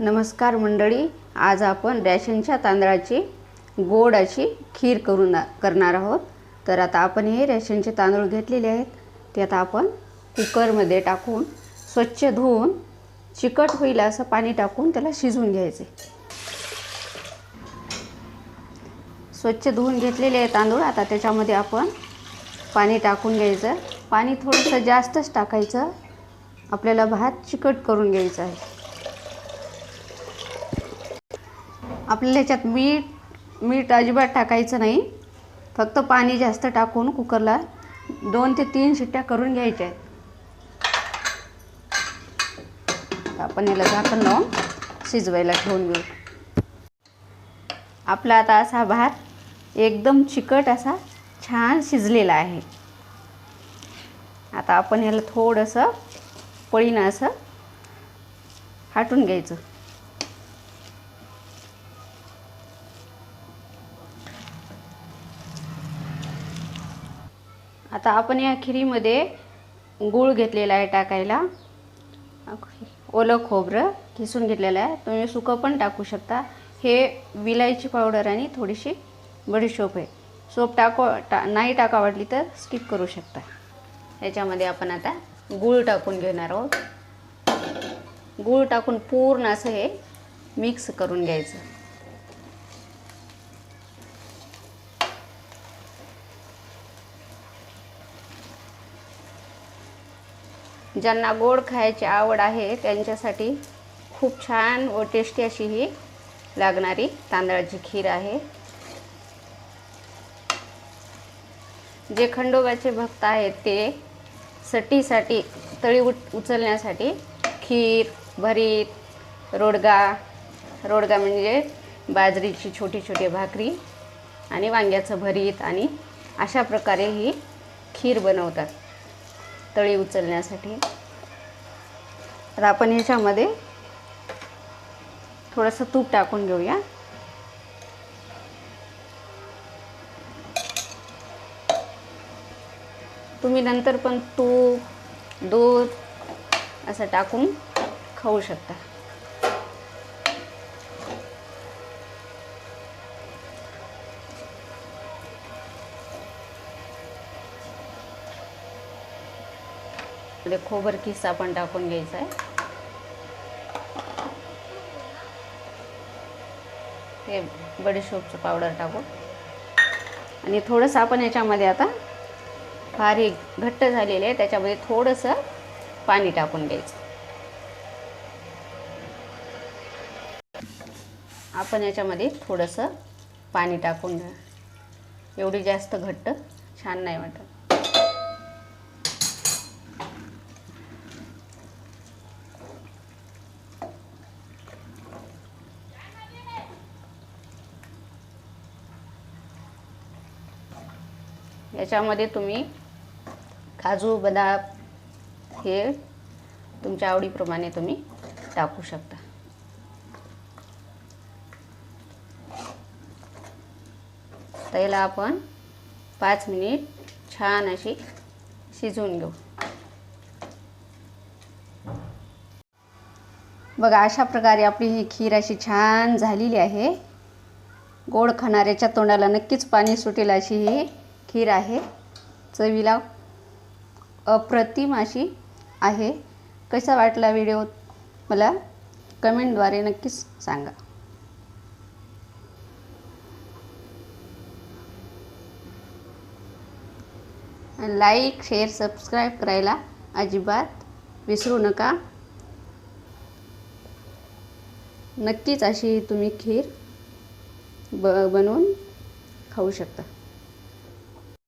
नमस्कार मंडळी आज आपण रॅशनच्या तांदळाची गोड अशी खीर करून करणार आहोत. तर आता आपण हे रॅशनचे तांदूळ घेतलेले आहेत. ते आता आपण कुकरमध्ये टाकून स्वच्छ धुवून चिकट होईल असं पाणी टाकून त्याला शिजवून घ्यायचे. स्वच्छ धुवून घेतलेले आहे तांदूळ आता त्याच्यामध्ये आपण पाणी टाकून घ्यायचं. पाणी थोडंसं जास्तच टाकायचं. आपल्याला भात चिकट करून घ्यायचा आहे. आपल्याला ह्याच्यात मीठ मीठ अजिबात टाकायचं नाही. फक्त पाणी जास्त टाकून कुकरला दोन ते तीन शिट्ट्या करून घ्यायच्या आहेत. आपण याला झाकण लावून शिजवायला ठेवून घेऊ. आपला आता असा भात एकदम चिकट असा छान शिजलेला आहे. आता आपण ह्याला थोडंसं पळीनं असं हाटून घ्यायचं. आता आपण या खिरीमध्ये गूळ घेतलेला आहे टाकायला. ओलं खोबरं किसून घेतलेलं आहे. तुम्ही सुकं पण टाकू शकता. हे विलायची पावडर आणि थोडीशी बडीशोप आहे. सोप टाको टा नाही टाका वाटली तर स्किप करू शकता. याच्यामध्ये आपण आता गूळ टाकून घेणार आहोत. गूळ टाकून पूर्ण असं हे मिक्स करून घ्यायचं. ज्यांना गोड खायची आवड आहे त्यांच्यासाठी खूप छान व टेस्टी अशी ही लागणारी तांदळाची खीर आहे. जे खंडोबाचे भक्त आहेत ते सटीसाठी तळी उट उचलण्यासाठी खीर भरीत रोडगा रोडगा म्हणजे बाजरीची छोटी छोटी भाकरी आणि वांग्याचं भरीत आणि अशा प्रकारे ही खीर बनवतात. तळी उचलण्यासाठी. तर आपण ह्याच्यामध्ये थोडंसं तूप टाकून घेऊया. तुम्ही नंतर पण तूप दूध असं टाकून खाऊ शकता. म्हणजे खोबर किस्सा पण टाकून घ्यायचा आहे. हे बडीशोपचं पावडर टाकू. आणि थोडंसं आपण याच्यामध्ये आता बारीक घट्ट झालेले आहे त्याच्यामध्ये थोडंसं पाणी टाकून घ्यायचं. आपण याच्यामध्ये थोडंसं पाणी टाकून घ्या. एवढी जास्त घट्ट छान नाही वाटत. याच्यामध्ये तुम्ही काजू बदाम हे तुमच्या आवडीप्रमाणे तुम्ही टाकू शकता. तर याला आपण पाच मिनिट छान अशी शिजवून घेऊ. बघा अशा प्रकारे आपली ही खीर अशी छान झालेली आहे. गोड खाणाऱ्याच्या तोंडाला नक्कीच पाणी सुटेल अशी ही खीर आहे. चवीला अप्रतिम अशी आहे. कसा वाटला व्हिडिओ मला कमेंटद्वारे नक्कीच सांगा. लाईक शेअर सबस्क्राईब करायला अजिबात विसरू नका. नक्कीच अशी तुम्ही खीर ब बनवून खाऊ शकता.